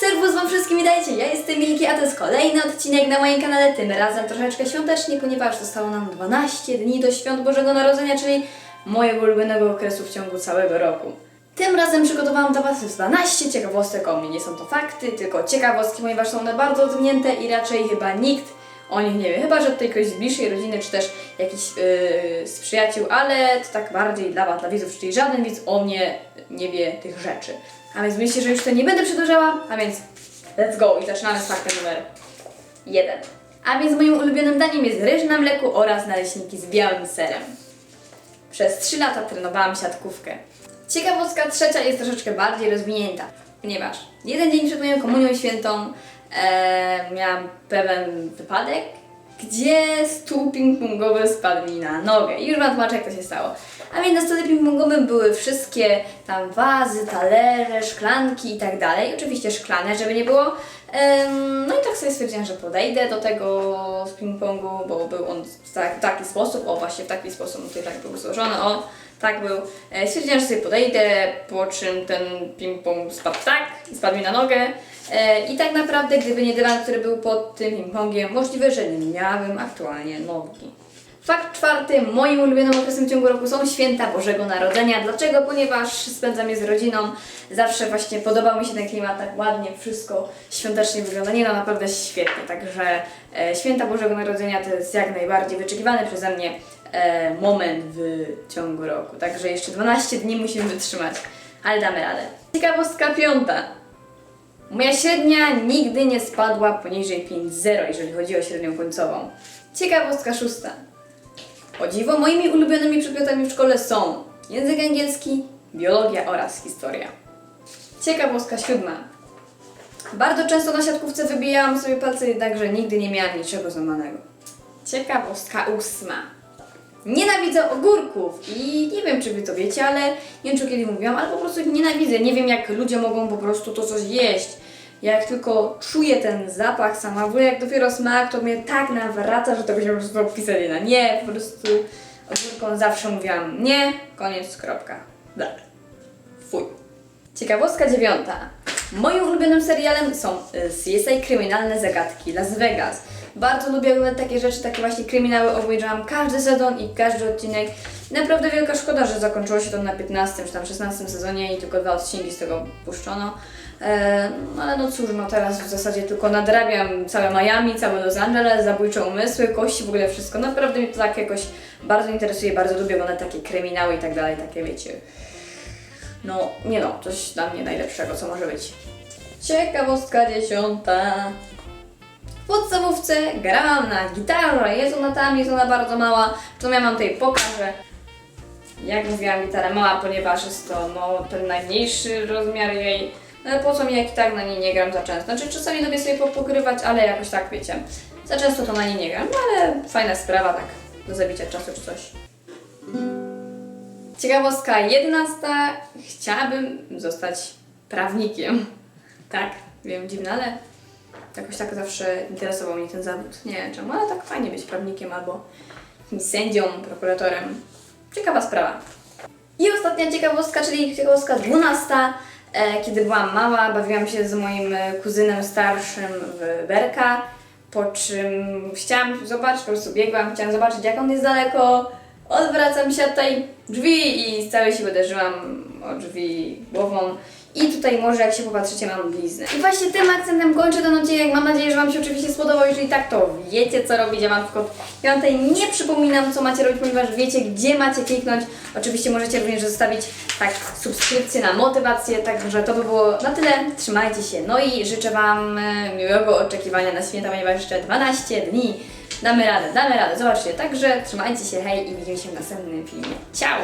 Serwus wam wszystkim, witajcie, ja jestem Milki, a to jest kolejny odcinek na moim kanale, tym razem troszeczkę świątecznie, ponieważ zostało nam 12 dni do świąt Bożego Narodzenia, czyli mojego ulubionego okresu w ciągu całego roku. Tym razem przygotowałam dla Was 12 ciekawostek o mnie. Nie są to fakty, tylko ciekawostki, ponieważ są one bardzo odwinięte i raczej chyba nikt o nich nie wie. Chyba, że tutaj ktoś z bliższej rodziny, czy też jakiś yy, z przyjaciół, ale to tak bardziej dla Was, dla widzów, czyli żaden widz o mnie nie wie tych rzeczy. A więc myślę, że już to nie będę przedłużała, a więc let's go i zaczynamy z faktem numer 1. A więc moim ulubionym daniem jest ryż na mleku oraz naleśniki z białym serem. Przez 3 lata trenowałam siatkówkę. Ciekawostka trzecia jest troszeczkę bardziej rozwinięta, ponieważ jeden dzień przed moją komunią świętą e, miałam pewien wypadek, gdzie stół ping-pongowy spadł mi na nogę. I już wam tłumaczę, jak to się stało. A więc na stole ping-pongowym były wszystkie tam wazy, talerze, szklanki i tak dalej. Oczywiście szklane, żeby nie było. No i tak sobie stwierdziłam, że podejdę do tego ping-pongu, bo był on w tak, w taki sposób, o właśnie w taki sposób, tutaj tak był złożony, o tak był. E, Stwierdziłam, że sobie podejdę, po czym ten ping-pong spadł tak i spadł mi na nogę. E, I tak naprawdę, gdyby nie dywan, który był pod tym ping-pongiem, możliwe, że nie miałabym aktualnie nogi. Fakt czwarty, moim ulubionym okresem w ciągu roku są święta Bożego Narodzenia. Dlaczego? Ponieważ spędzam je z rodziną. Zawsze właśnie podobał mi się ten klimat, tak ładnie wszystko świątecznie wygląda. Nie no, naprawdę świetnie. Także e, święta Bożego Narodzenia to jest jak najbardziej wyczekiwany przeze mnie e, moment w ciągu roku. Także jeszcze 12 dni musimy wytrzymać, ale damy radę. Ciekawostka piąta. Moja średnia nigdy nie spadła poniżej 5,0, jeżeli chodzi o średnią końcową. Ciekawostka szósta. O dziwo, moimi ulubionymi przedmiotami w szkole są język angielski, biologia oraz historia. Ciekawostka siódma. Bardzo często na siatkówce wybijałam sobie palce, jednakże nigdy nie miałam niczego złamanego. Ciekawostka ósma. Nienawidzę ogórków i nie wiem, czy wy to wiecie, ale nie wiem, czy kiedy mówiłam, ale po prostu nienawidzę. Nie wiem, jak ludzie mogą po prostu to coś jeść. Jak tylko czuję ten zapach sama, bo jak dopiero smak, to mnie tak nawraca, że tego się po prostu opisać nie da. Nie, po prostu ogórkom zawsze mówiłam nie, koniec, kropka. Ble. Fuj. Ciekawostka dziewiąta. Moim ulubionym serialem są y, CSI Kryminalne Zagadki Las Vegas. Bardzo lubię takie rzeczy, takie właśnie kryminały. Obejrzałam każdy sezon i każdy odcinek. Naprawdę wielka szkoda, że zakończyło się to na 15 czy tam 16 sezonie i tylko dwa odcinki z tego puszczono. E, no ale no cóż, no teraz w zasadzie tylko nadrabiam całe Miami, cały Los Angeles, zabójcze umysły, kości, w ogóle wszystko. Naprawdę mnie to tak jakoś bardzo interesuje, bardzo lubię oglądać takie kryminały i tak dalej, takie wiecie. No, nie no, coś dla mnie najlepszego, co może być. Ciekawostka dziesiąta. W podstawówce grałam na gitarze, jest ona tam, jest ona bardzo mała, to ja mam tutaj pokażę. Jak mówiłam, gitara mała, ponieważ jest to no, ten najmniejszy rozmiar jej. No ale po co mi jak i tak na niej nie gram za często? Znaczy czasami lubię sobie popokrywać, ale jakoś tak wiecie. Za często to na niej nie gram, no ale fajna sprawa tak do zabicia czasu czy coś. Ciekawostka 11. Chciałabym zostać prawnikiem. Tak, wiem, dziwne, ale jakoś tak zawsze interesował mnie ten zawód. Nie wiem czemu, ale tak fajnie być prawnikiem albo sędzią, prokuratorem. Ciekawa sprawa. I ostatnia ciekawostka, czyli ciekawostka 12. E, kiedy byłam mała, bawiłam się z moim e, kuzynem starszym w Berka, po czym chciałam zobaczyć, po prostu biegłam, chciałam zobaczyć jak on jest daleko, odwracam się tutaj drzwi i z całej siły uderzyłam o drzwi głową. I tutaj może jak się popatrzycie mam bliznę. I właśnie tym akcentem kończę ten odcinek. Mam nadzieję, że Wam się oczywiście spodobał. Jeżeli tak, to wiecie co robić. Ja Wam tylko ja wam nie przypominam co macie robić, ponieważ wiecie gdzie macie kliknąć. Oczywiście możecie również zostawić tak subskrypcję na motywację. Także to by było na tyle. Trzymajcie się. No i życzę Wam e, miłego oczekiwania na święta, ponieważ jeszcze 12 dni. Damy radę, damy radę. Zobaczcie. Także trzymajcie się, hej i widzimy się w następnym filmie. Ciao!